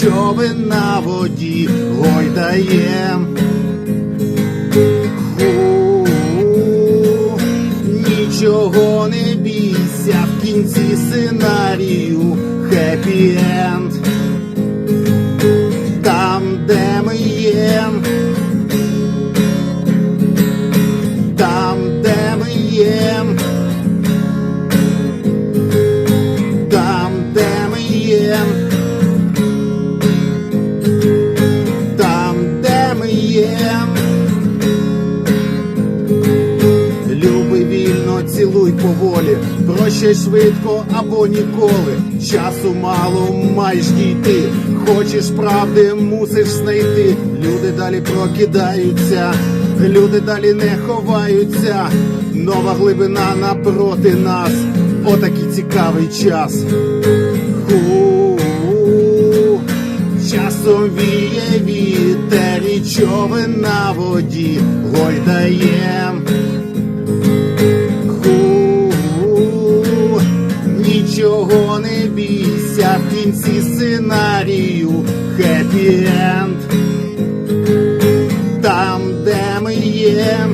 Човен на воді гойдає. Нічого не бійся в кінці сценарію хеппі енд. Там, де ми є. Ми. Люби вільно, цілуй поволі, прощай швидко або ніколи. Часу мало маєш дійти. Хочеш правди, мусиш знайти. Люди далі прокидаються, люди далі не ховаються. Нова глибина напроти нас. Отакий цікавий час. Часом віє вітер і човен на воді гойдає. Ху нічого не бійся в кінці сценарію хеппі енд Там, де ми є.